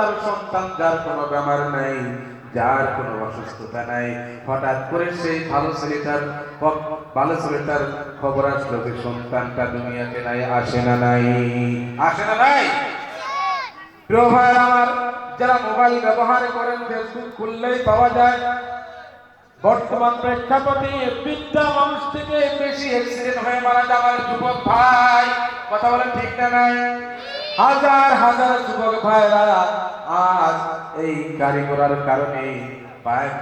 তার সন্তান, যার কোনো বেমার নাই, যার কোনো অসুস্থতা নাই। হঠাৎ করে সেই ভালো ছেলেটার ভালো ছেলেটার খবর আসলো যে সন্তানটা দুনিয়াতে নাই, আসে না নাই। আসে না নাই? প্রিয় আমার, যারা মোবাইল ব্যবহার করেন, ফেসবুক খুললেই পাওয়া যায়। বর্তমান প্রেক্ষাপটে বিদ্যা মানুষ থেকে বেশি অ্যাক্সিডেন্ট হয়ে মারা যাওয়ার যুবক ভাই। কথা বলেন ঠিক না নাই? হাজার হাজার যুবক ভাইরা আজ এই গাড়ি ঘোড়ার কারণে, বাইক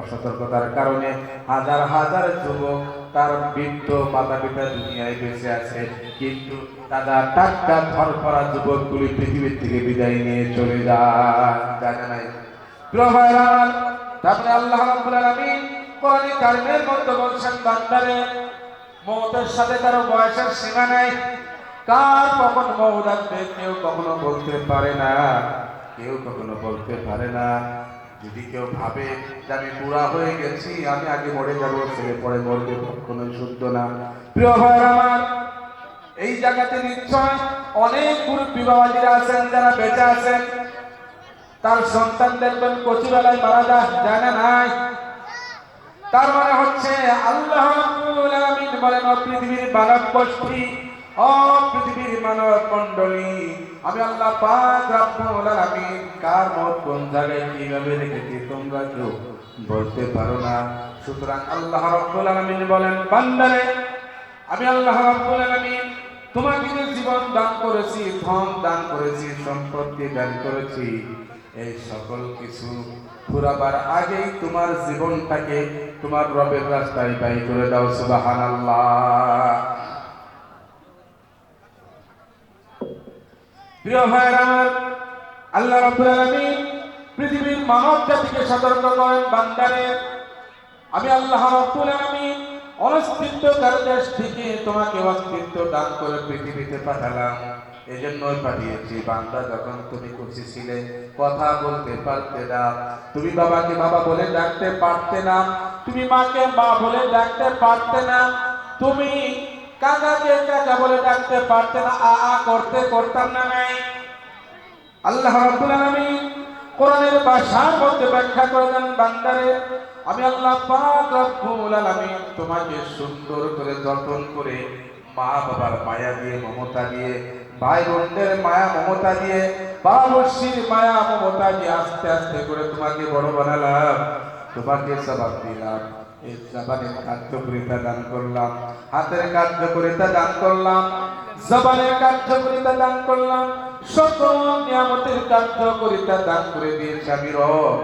অসতর্কতার কারণে হাজার হাজার যুবক তার বৃদ্ধ মাতা পিতা দুনিয়ায় বেঁচে আছে। কিন্তু তারা টাটকা ফরফরা যুবকগুলি পৃথিবীর থেকে বিদায় নিয়ে চলে যায়। নাই? তারপরে আল্লাহ রাব্বুল আলামিন মধ্যে বলছেন বান্দারে মৌতের সাথে কারও বয়সের সীমা নাই। কার কখন মৌত কেউ কখনো বলতে পারে না। কেউ কখনো বলতে পারে না। যদি কেউ ভাবে যে আমি বুড়া হয়ে গেছি, আমি আগে মরে যাব, ছেলে পরে মরবে কখনো শুদ্ধ না। প্রিয় ভাইয়ের আমার, এই জায়গাতে নিশ্চয় অনেক গুরু বাবাজিরা আছেন, যারা বেঁচে আছেন। তার সন্তান দেখবেন কচিবেলায় মারা যা জানে নাই। তার মানে হচ্ছে, আল্লাহ বলেন পৃথিবীর মানব গোষ্ঠী ও পৃথিবীর মানব মণ্ডলী, আমি আল্লাহ পাক আলামিন কার মত কোন জায়গায় কীভাবে রেখেছি তোমরা কেউ বলতে পারো না। সুতরাং আল্লাহ রাব্বুল আলামিন বলেন, বান্দারে, আমি আল্লাহ রাব্বুল আলামিন তোমাকে যে জীবন দান করেছি, ধন দান করেছি, সম্পত্তি দান করেছি, এই সকল কিছু ফুরাবার আগেই তোমার জীবনটাকে তোমার রবের রাস্তায় ব্যয় করে দাও, সুবহানাল্লাহ। প্রিয় আমার আল্লাহ রাব্বুল আলামিন পৃথিবীর মানব জাতিকে সতর্ক করেন বান্দারে। আমি আল্লাহ রাব্বুল আলামিন অনস্তিত্বকার দেশ থেকে তোমাকে অস্তিত্ব দান করে পৃথিবীতে পাঠালাম। এজন্যই পাঠিয়েছি। বান্দা, যখন তুমি খুশি ছিলে, কথা বলতে পারতে না। তুমি বাবাকে বাবা বলে ডাকতে পারতে না। তুমি মাকে মা বলে ডাকতে পারতে না। তুমি কাকাকে কাকা বলে ডাকতে পারতে না, আ আ করতে করতাম না নাই আল্লাহ রাব্বুল আলামিন কোরআনের ভাষার মধ্যে ব্যাখ্যা করে দেন, বান্দারে, আমি আল্লাহ পাক রব্বুল আলামিন তোমাকে সুন্দর করে যত্ন করে মা বাবার মায়া দিয়ে, মমতা দিয়ে, ভাই বোনদের মায়া, মমতা দিয়ে বাবসির মায়া, মমতা দিয়ে আস্তে আস্তে করে তোমাকে বড় বানালাম। তোমাকে সবাব দিলাম। জবানের কার্যকরিতা দান করলাম। হাতের কার্যকরিতা দান করলাম। জবানের কার্যকরিতা দান করলাম। দান করে দিয়েছে আমি রব।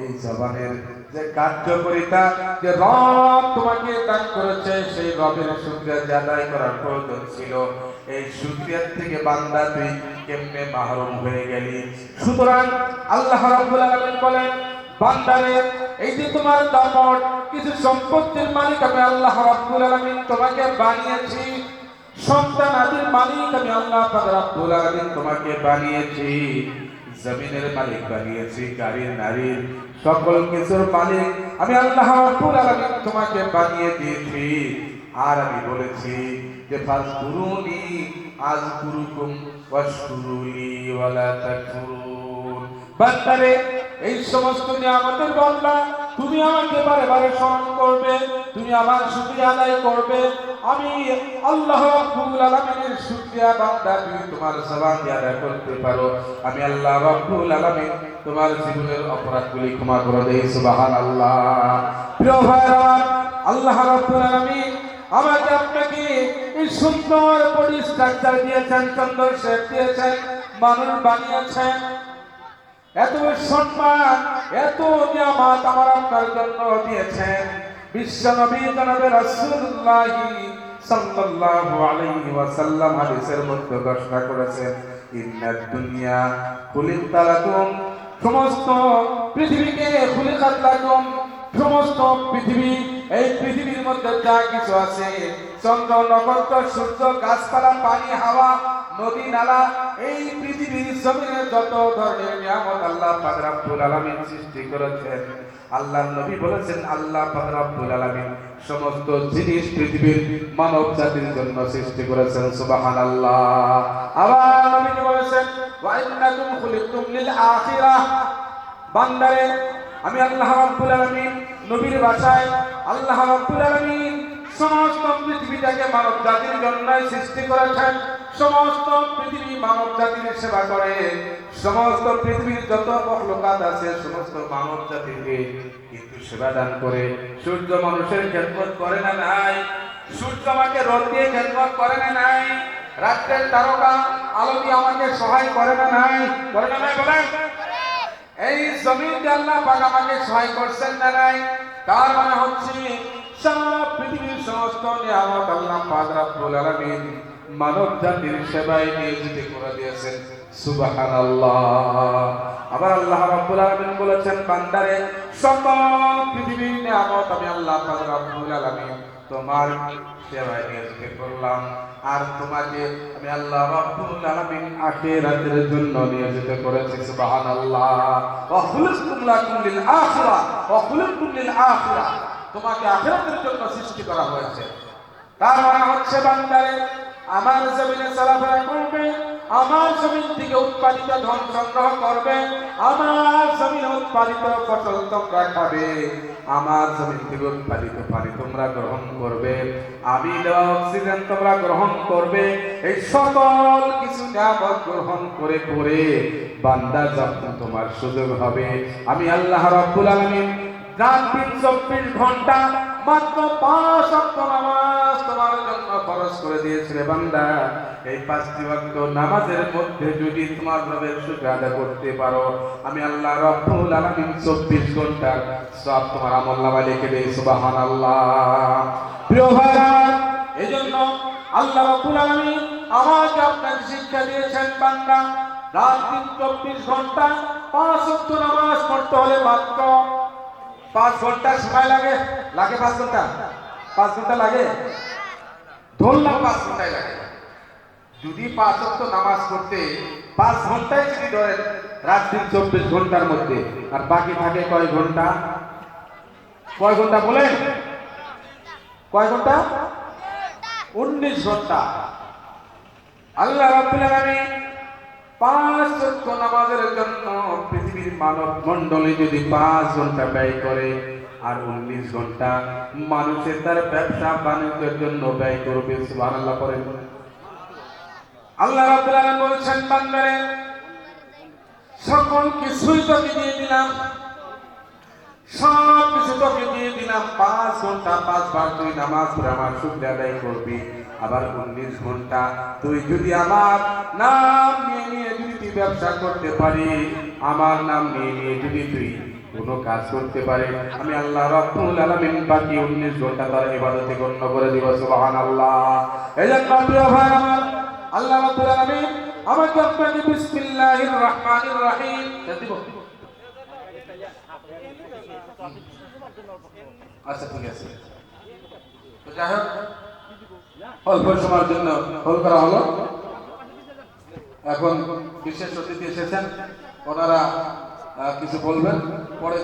এই জবানের যে কার্যকরিতা যে রব তোমাকে দান করেছে, সেই রবের শুকরিয়া যে আদায় করার প্রয়োজন ছিল। এই শুকরিয়ার থেকে বান্দা তুই কেমনে মাহরুম হয়ে গেলি? সুতরাং আল্লাহ বলেন, বান্দারে এই যে তোমার দাপট, কিছু সম্পত্তির মালিক আমি আল্লাহ রাব্বুল আলামিন তোমাকে বানিয়েছি। সন্তান আদির মালিক আমি আল্লাহ রাব্বুল আলামিন তোমাকে বানিয়েছি। জমিনের মালিক বানিয়েছি গাড়ির নারীর সকল কিছুর মালিক আমি আল্লাহ রাব্বুল আলামিন তোমাকে বানিয়ে দিয়েছি। আর আমি বলেছি যে, ফাজকুরুনি, আজকুরুকুম ওয়াশকুরুলি ওয়ালা তাকফুরুন। বান্দারে এই সমস্ত নিয়ামতের বদলা তুমি আমাকে বারে বারে স্মরণ করবে, তুমি আমার শুকরিয়া আদায় করবে। আমি আল্লাহ রাব্বুল আলামিনের শুকরিয়া বান্দা, তুমি তোমার জবান দিয়ে আদায় করতে পারো। আমি আল্লাহ রাব্বুল আলামিন তোমার জীবনের অপরাধগুলি ক্ষমা করে দেই, সুবহানাল্লাহ। প্রিয় ভাইরা, আল্লাহ রাব্বুল আলামিন আমাকে আপনাকে এই সুন্দর বডি দিয়েছেন, সুন্দর শেপ দিয়েছেন, মানুষ বানিয়েছেন। এত সম্মান, এত নিয়ামত আমার আপনার জন্য দিয়েছেন। বিশ্ব নবী জনাবে রাসূলুল্লাহ সাল্লাল্লাহু আলাইহি ওয়াসাল্লাম হাদিসের মধ্যে ঘোষণা করেছেন, ইন্নাদ দুনিয়া খুলিকাত লাকুম, সমস্ত পৃথিবীকে খুলিকাত লাকুম, সমস্ত পৃথিবী, এই পৃথিবীর মধ্যে যা কিছু আছে, চন্দ্র, নক্ষত্র, সূর্য, গাছপালা, পানি, হাওয়া নদী নালা, এই পৃথিবীর জমিনে যত ধরনের নিয়ামত আল্লাহ পাক রব্বুল সৃষ্টি করেছেন আল্লাহ নবী বলেছেন, আল্লাহ পাক রব্বুল সমস্ত জিনিস পৃথিবীর মানব জাতির জন্য সৃষ্টি করেছেন, সুবহানাল্লাহ। আবার নবী বলেছেন, ওয়া খুলিকতুম লিল আখিরাহ বান্দারে, আমি আল্লাহ রাব্বুল আলামিন নবীর ভাষায় আল্লাহ রাব্বুল আলামিন সমস্ত পৃথিবীটাকে মানব জাতির জন্যই সৃষ্টি করেছেন। সমস্ত পৃথিবী মানব জাতির সেবা করে। সমস্ত পৃথিবীর যত মখলুকাত আছে, সমস্ত মানব জাতিকে কিন্তু সেবা দান করে। সূর্য মানুষের খেদমত করে না নাই? সূর্য আমাকে রোদ দিয়ে খেদমত করে না নাই? রাত্রের তারকা আলো দিয়ে আমাকে সহায় করে না নাই? করে না নাই বলেন এই জমিনকে আল্লাহ পাক আমাকে সহায় করছেন না নাই? তার মানে হচ্ছে সব পৃথিবীর সমস্ত নিয়ামত আল্লাহ পাক রব্বুল আলামিন মানব জাতির সেবায় নিয়োজিত করে দিয়েছেন। সুবহানাল্লাহ। আবার আল্লাহ রাব্বুল আলামিন বলেছেন, বান্দারে সকল পৃথিবীর নিয়ামত আমি আল্লাহ পাক রব্বুল আলামিন তোমার সেবায় নিয়োজিত করলাম। আর তোমাকে আমি আল্লাহ রাব্বুল আলামিন আখিরাতের জন্য নিয়োজিত করেছি, সুবহানাল্লাহ। ওয়া খুলিকতুম লাকুম লিল আখিরাহ ওয়া খুলিকতুম লিল আখিরাহ তোমাকে আখিরাতের জন্য সৃষ্টি করা হয়েছে। তার মানে হচ্ছে, বান্দারে আমার জমিনে চলাফেরা করবে, আমার জমিন থেকে উৎপাদিত ধন সংগ্রহ করবে, আমার জমিনে উৎপাদিত ফসল তোমরা খাবে? আমার জমিন থেকে উৎপাদিত পানি তোমরা গ্রহণ করবে, আমি অক্সিজেন তোমরা গ্রহণ করবে, এই সকল কিছু নিয়ামত গ্রহণ করে করে বান্দা যখন তোমার সুযোগ হবে। আমি আল্লাহ রাব্বুল আলামিন চব্বিশ ঘণ্টা মাত্র পাঁচ অক্ট নামাজ তোমার জন্য খরচ করে দিয়েছিলে বান্দা। এই পাঁচটি ওয়াক্ত নামাজের মধ্যে যদি তোমার রবের শুকর আদায় করতে পারো, আমি আল্লাহ রব্বুল আলামিন চব্বিশ ঘণ্টা সব তোমার আমল নামায় লিখে দেই, সুবহানাল্লাহ। প্রিয় ভাইরা এই জন্য আল্লাহ রব্বুল আলামিন আমাকে আপনাকে শিক্ষা দিয়েছেন বান্দা, রাত দিন চব্বিশ ঘণ্টা পাঁচ অক্ট নামাজ পড়তে হলে মাত্র পাঁচ ঘণ্টা সময় লাগে? লাগে পাঁচ ঘণ্টা? পাঁচ ঘণ্টা লাগে? ধরলাম পাঁচ ঘন্টায় লাগে। যদি পাঁচ অক্ট নামাজ পড়তে পাঁচ ঘন্টায় যদি ধরেন, রাত দিন চব্বিশ ঘণ্টার মধ্যে, আর বাকি থাকে কয় ঘণ্টা? কয় ঘণ্টা বলেন? কয় ঘণ্টা? উনিশ ঘণ্টা। আল্লাহ রাব্বুল আলামিন পাঁচ ওয়াক্ত নামাজের জন্য পৃথিবীর মানব মণ্ডলী যদি পাঁচ ঘণ্টা ব্যয় করে আর উনিশ ঘণ্টা মানুষের তার ব্যবসা বাণিজ্যের জন্য ব্যয় করবে, সুবহানাল্লাহ আল্লাহ রাব্বুল আলামিন বলছেন, বান্দারে, সকল কিছুই তোকে দিয়ে দিলাম। সব কিছু তোকে দিয়ে দিলাম। পাঁচ ঘণ্টা পাঁচবার তুই নামাজ পড়ে আমার শুক্র আদায় করবি। আবার উনিশ ঘণ্টা। তুই যদি আমার নাম নিয়ে নিয়ে যদি তুই ব্যবসা করতে পারি আমার নাম নিয়ে নিয়ে যদি তুই কোনো কাজ করতে পারে আমি আল্লাহ রব্বুল আলামিন বাকি উনিশ ঘণ্টা তার ইবাদতে গণ্য করে দিব, সুবহানাল্লাহ। এই জন্য প্রিয় ভাই আমার, আল্লাহ রব্বুল আলামিন আমাকে আপনাকে বিসমিল্লাহির রহমানির রহিম আচ্ছা ঠিক আছে। যাই হোক অল্প সময়ের জন্য হল করা হলো। এখন বিশেষ অতিথি এসেছেন, ওনারা কিছু বলবেন, পরে